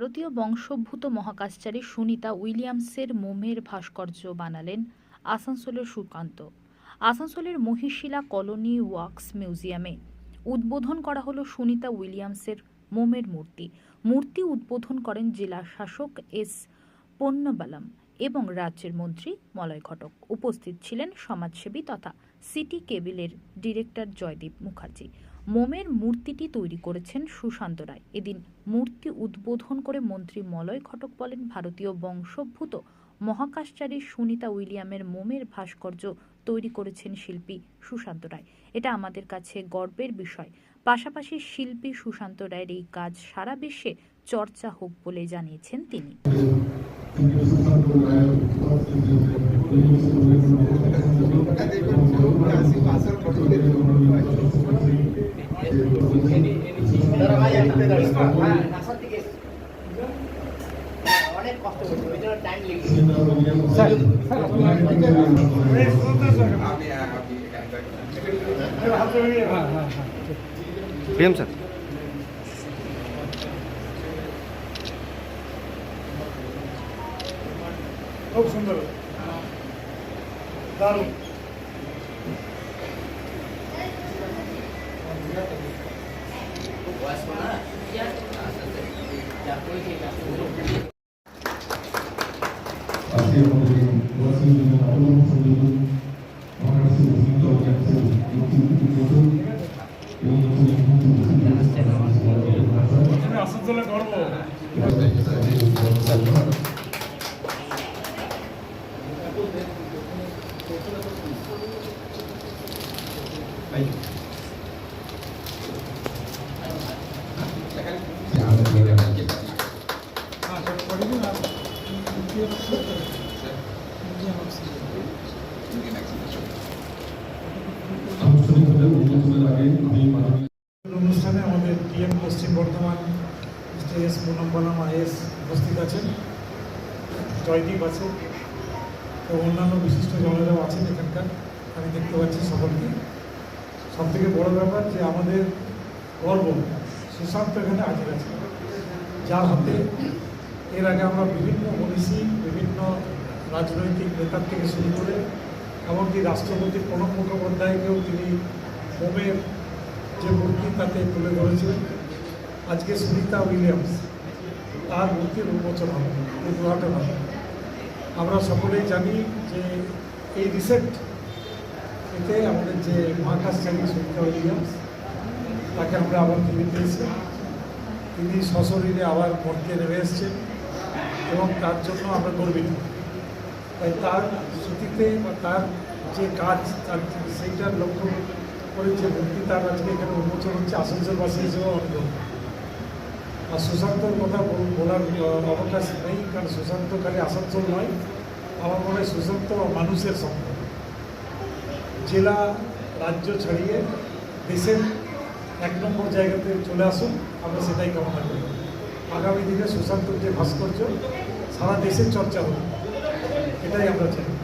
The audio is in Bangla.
ভারতীয় বংশোদ্ভূত মহাকাশচারী সুনিতা উইলিয়ামসের মোমের ভাস্কর্য বানালেন আসানসোলের সুকান্ত। আসানসোলের মহিশিলা কলোনি ওয়াক্স মিউজিয়ামে উদ্বোধন করা হলো সুনিতা উইলিয়ামসের মোমের মূর্তি। মূর্তি উদ্বোধন করেন জেলা শাসক এস পন্নবালাম এবং রাজ্যের মন্ত্রী মলয় ঘটক। উপস্থিত ছিলেন সমাজসেবী তথা সিটি কেবিলের ডিরেক্টর জয়দীপ মুখার্জি। মোমের মূর্তিটি তৈরি করেছেন সুশান্ত রায়। এদিন মূর্তি উদ্বোধন করে মন্ত্রী মলয় ঘটক বলেন, ভারতীয় বংশোদ্ভূত মহাকাশচারী সুনিতা উইলিয়ামের মোমের ভাস্কর্য তৈরি করেছেন শিল্পী সুশান্ত রায়। এটা আমাদের কাছে গর্বের বিষয়। পাশাপাশি শিল্পী সুশান্ত রায়ের এই কাজ সারা বিশ্বে চর্চা হোক বলে জানিয়েছেন তিনি। লেগে স্যার। খুব সুন্দর। দারুণ। বয়স্ক না যা করেছে যা করেছে। আজকে আমাদের ওয়াসিম জন্য অবলম্বন সংযোজন আমার কাছে অভিজ্ঞতা অজান্তে নতুন উদ্বোধন এবং নতুন আমি আসানসোলে গর্ব হ্যাঁ সেটা করে দিন আর আনুষ্ঠানিকভাবে উদ্বোধনের আগে আমি মাননীয় অনুষ্ঠানে আমাদের PM Paschim Bardhaman, mister S Ponnambalam IS উপস্থিত আছেন। জয়দীপ আছে এবং অন্যান্য বিশিষ্ট জনেরাও আছেন এখানকার। আমি দেখতে পাচ্ছি সকলকে। সব থেকে বড় ব্যাপার যে আমাদের গর্ব সুশান্ত এখানে হাজির আছে। যার হাতে এর আগে আমরা বিভিন্ন মনীষী বিভিন্ন রাজনৈতিক নেতার থেকে শুরু করে এমনকি রাষ্ট্রপতি প্রণব মুখোপাধ্যায়কেও তিনি মোমের যে মূর্তি তাতে তুলে ধরেছিলেন। আজকে সুনিতা উইলিয়ামস, তার মূর্তির উন্মোচন হবে, উদ্ঘাটন হবে। আমরা সকলেই জানি যে এই রিসেন্ট এতে আমাদের যে মহাকাশচারী সুনিতা উইলিয়ামস, তাকে আমরা আবার ফিরে পেয়েছি তিনি সশরীরে আবার মর্তে নেমে এসছেন। এবং তার জন্য আমরা গর্বিত। তাই তার স্মৃতিতে বা তার যে কাজ, তার সেইটার লক্ষ্য করে যে মূর্তি তার আজকে এখানে উন্মোচন হচ্ছে আসানসোলবাসী আমি গর্বিত। আর সুশান্তর কথা বলার অবকাশ নেই, কারণ সুশান্ত খালি আসানসোল নয়। আমার মনে হয় সুশান্ত মানুষের সম্পদ জেলা, রাজ্য ছাড়িয়ে দেশের এক নম্বর জায়গাতে চলে আসুন, আমরা সেটাই কামনা করি। আগামী দিনে সুশান্তর যে ভাস্কর্য সারা দেশের চর্চা হবে। এটাই আমরা চাই।